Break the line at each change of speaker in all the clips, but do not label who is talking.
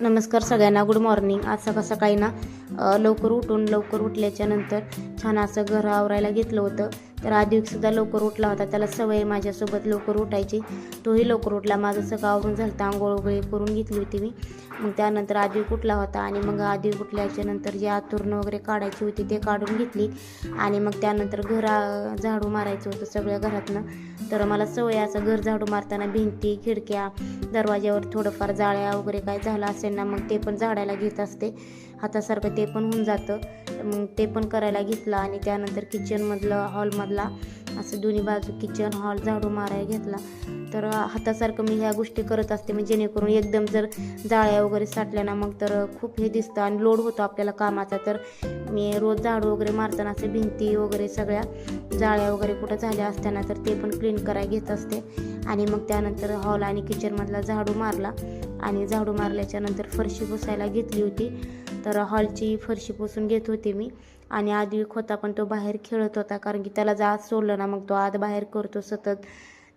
नमस्कार सगळ्यांना good morning आज सकाळ सकाळी ना लवकर उठून लवकर उठल्याच्यानंतर छान असं घर आवरायला घेतलं होतं. तर आदिकसुद्धा लवकर उठला होता. त्याला सवय माझ्यासोबत लवकर उठायची. तोही लवकर उठला. माझं सगळं आवरून झालं तर आंघोळ वगैरे करून घेतली होती मी. मग त्यानंतर आदिक उठला होता आणि मग आदिक उठल्याच्या नंतर जे आतुरणं वगैरे काढायची होती ते काढून घेतली. आणि मग त्यानंतर घरा झाडू मारायचं होतं सगळ्या घरातनं. तर मला सवय असं घर झाडू मारताना भिंती खिडक्या दरवाज्यावर थोडंफार जाळ्या वगैरे काय झालं असेल ना मग ते पण झाडायला घेत असते. हातासारखं ते पण होऊन जातं. मग ते पण करायला घेतलं आणि त्यानंतर किचनमधलं हॉलमधला असं दोन्ही बाजू किचन हॉल झाडू मारायला घेतला. तर हातासारखं मी ह्या गोष्टी करत असते. म्हणजे जेणेकरून एकदम जर जाळ्या वगैरे साठल्या ना मग तर खूप हे दिसतं आणि लोड होतो आपल्याला कामाचा. तर मी रोज झाडू वगैरे मारताना असे भिंती वगैरे सगळ्या जाळ्या वगैरे कुठं झाल्या असताना तर ते पण क्लीन करायला घेत असते. आणि मग त्यानंतर हॉल आणि किचनमधला झाडू मारला. आणि झाडू मारल्याच्या नंतर फरशी पुसायला घेतली होती. तर हॉलची फरशी पुसून घेत होते मी. आणि आदिक होता पण तो बाहेर खेळत होता कारण की त्याला जा आत सोडलं ना मग तो आत बाहेर करतो सतत.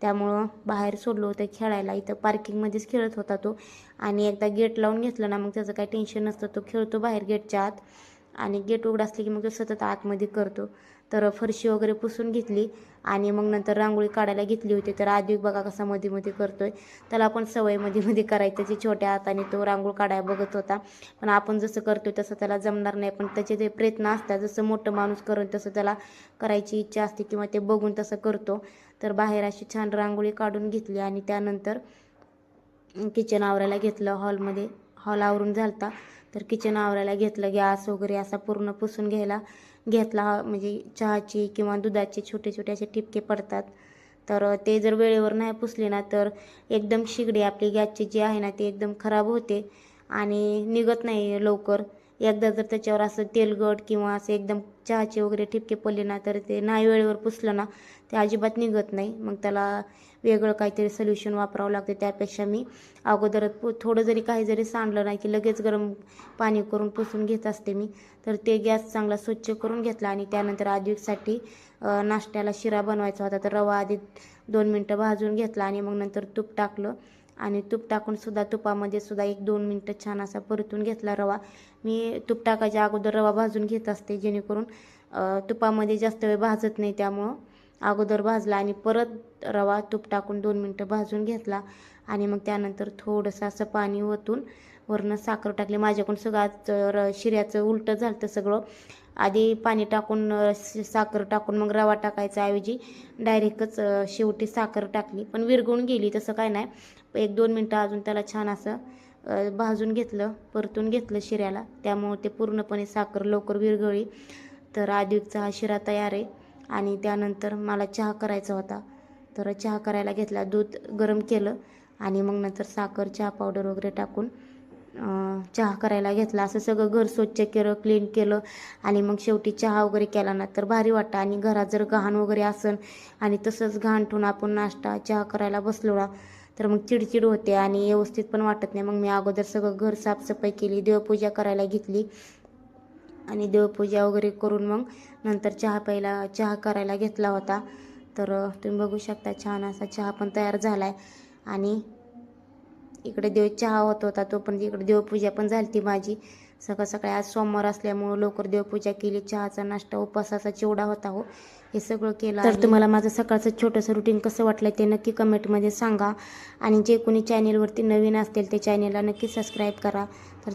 त्यामुळं बाहेर सोडलं होतं खेळायला. इथं पार्किंगमध्येच खेळत होता तो. आणि एकदा गेट लावून घेतलं ना मग त्याचं काही टेन्शन नसतं. तो खेळतो बाहेर गेटच्या आत. आणि गेट उघडं असले की मग तो सतत आतमध्ये करतो. तर फरशी वगैरे पुसून घेतली आणि मग नंतर रांगोळी काढायला घेतली होती. तर आधी बघा कसा मध्ये मध्ये करतोय. त्याला पण सवयमध्ये मध्ये करायची त्याची छोट्या हाताने तो रांगोळ काढायला बघत होता. पण आपण जसं करतोय तसं त्याला जमणार नाही. पण त्याचे ते प्रयत्न असतात जसं मोठं माणूस करून तसं त्याला करायची इच्छा असते किंवा ते बघून तसं करतो. तर बाहेर अशी छान रांगोळी काढून घेतली आणि त्यानंतर किचन आवरायला घेतलं हॉलमध्ये हॉल आवरून झालता. तर किचन आवरायला घेतलं. गॅस वगैरे असा पूर्ण पुसून घ्यायला. घेतला म्हणजे चहाची किंवा दुधाचे छोटे छोटे असे ठिपके पडतात. तर ते जर वेळेवर नाही पुसले ना तर एकदम शिगडी आपली गॅसची जी आहे ना ती एकदम खराब होते आणि निघत नाही लवकर. एकदा जर त्याच्यावर असं तेलगट किंवा असं एकदम चहाचे वगैरे ठिपके पडले ना तर ते नाही वेळेवर पुसलं ना ते अजिबात निघत नाही. मग त्याला वेगळं काहीतरी सोल्युशन वापरावं लागते. त्यापेक्षा मी अगोदर पु- थोडं जरी काही जरी सांडलं नाही की लगेच गरम पाणी करून पुसून घेत असते मी तर ते गॅस चांगला स्वच्छ करून घेतला आणि त्यानंतर आधीसाठी नाश्त्याला शिरा बनवायचा होता तर रवा आधी दोन मिनटं भाजून घेतला आणि मग नंतर तूप टाकलं. आणि तूप टाकून सुद्धा तुपामध्ये सुद्धा एक दोन मिनटं छान असा परतून घेतला रवा. मी तूप टाकायच्या अगोदर रवा भाजून घेत असते जेणेकरून तुपामध्ये जास्त वेळ भाजत नाही त्यामुळं अगोदर भाजला आणि परत रवा तूप टाकून दोन मिनटं भाजून घेतला. आणि मग त्यानंतर थोडंसं असं पाणी ओतून वरनं साखर टाकली माझ्याकडून सगळं आज, शिऱ्याचं उलटं झालं तर सगळं. आधी पाणी टाकून साखर टाकून मग रवा टाकायचा ऐवजी डायरेक्टच शेवटी साखर टाकली. पण विरघळून गेली तसं काय नाही. एक दोन मिनटं अजून त्याला छान असं भाजून घेतलं परतून घेतलं शिऱ्याला. त्यामुळे ते पूर्णपणे साखर लवकर विरघळली. तर आदिकचा हा शिरा तयार आहे. आणि त्यानंतर मला चहा करायचा होता. तर चहा करायला घेतला दूध गरम केलं. आणि मग नंतर साखर चहा पावडर वगैरे टाकून चहा करायला घेतला. असं सगळं घर स्वच्छ केलं क्लीन केलं. आणि मग शेवटी चहा वगैरे केला ना तर भारी वाटतं. आणि घरात जर घाण वगैरे असन आणि तसंच घाण ठेवून आपण नाश्ता चहा करायला बसलो ना तर मग चिडचिड होते आणि व्यवस्थित पण वाटत नाही. मग मी अगोदर सगळं घर साफसफाई केली देवपूजा करायला घेतली. आणि देवपूजा वगैरे करून मग नंतर चहा प्यायला चहा करायला घेतला होता. तर तुम्ही बघू शकता छान असा चहा पण तयार झाला आहे आणि इकडे देव चहा होत होता तो पण इकडे देवपूजा पण झाली ती माझी. सकाळ सकाळी आज सोमवार असल्यामुळं लवकर देवपूजा केली चहाचा नाश्ता उपवासाचा चिवडा होता हो. हे सगळं केलं तर तुम्हाला माझं सकाळचं छोटंसं रुटीन कसं वाटलं ते नक्की कमेंटमध्ये सांगा. आणि जे कोणी चॅनेलवरती नवीन असतील ते चॅनेलला नक्की सबस्क्राईब करा. तर